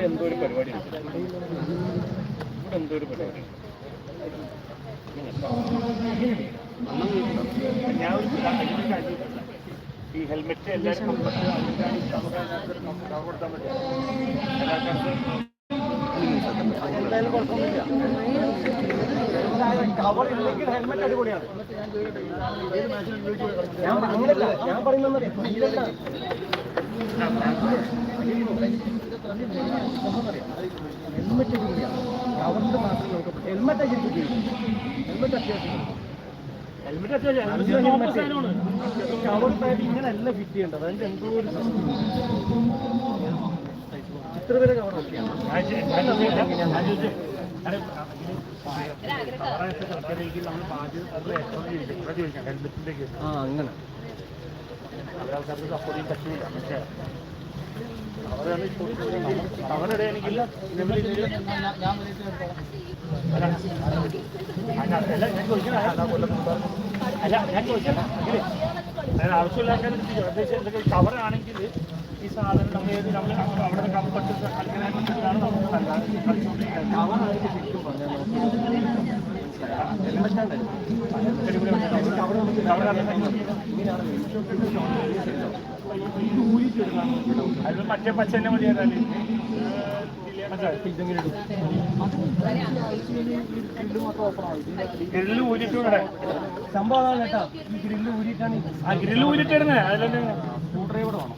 ഇവിടെ എന്തോ ഒരു പരിപാടി ഉണ്ട്. ഇവിടെ എന്തോ ഒരു പരിപാടി ഉണ്ട്. ഞാൻ ഒരു കാര്യം കാര്യം ഈ ഹെൽമെറ്റ് എല്ലാവരും കൊടുത്താൽ മതി എന്തായാലും കുഴപ്പമൊന്നുമില്ല കവർ ഇല്ലെങ്കിൽ ഹെൽമെറ്റ് അടിപൊളിയാണ് ഞാൻ അങ്ങനല്ല ഞാൻ പറയുന്നത് ഹെൽമെറ്റ് അടിപൊളിയാണ് കവറിന്റെ മാത്രം നമുക്ക് ഹെൽമെറ്റ് അടിപൊളി ഹെൽമെറ്റ് അത്യാവശ്യം. ഹെൽമെറ്റ് അത്യാവശ്യം കവർ പാക്ക് ഇങ്ങനെയല്ല ഫിറ്റ് ചെയ്യേണ്ടത്. അതിന്റെ എന്തോ ഒരു ഇത്ര വരെ കവർ ആ അങ്ങനെ. അല്ല ഞാൻ ചോദിച്ചത് അതായത് ആവശ്യമില്ലാത്ത കവറാണെങ്കിൽ ഈ സാധനം നമ്മൾ ഏത് നമ്മൾ അവിടെ കംഫർട്ട് കളിക്കാനാണ് നമുക്ക് കളിച്ചുകൊണ്ടിരിക്കുന്നത് കവറാണെങ്കിൽ ശരിക്കും പറഞ്ഞാൽ പച്ച ഗ്രില്ല് ഊരിട്ടൂടെ സംഭവം അതാണ് കേട്ടോ ഈ ഗ്രില്ല് ഊരിട്ടാണ് ആ ഗ്രില്ല് ഊരിട്ടിരുന്നേ അതിലെ സ്ക്രൂ ഡ്രൈവർ വേണം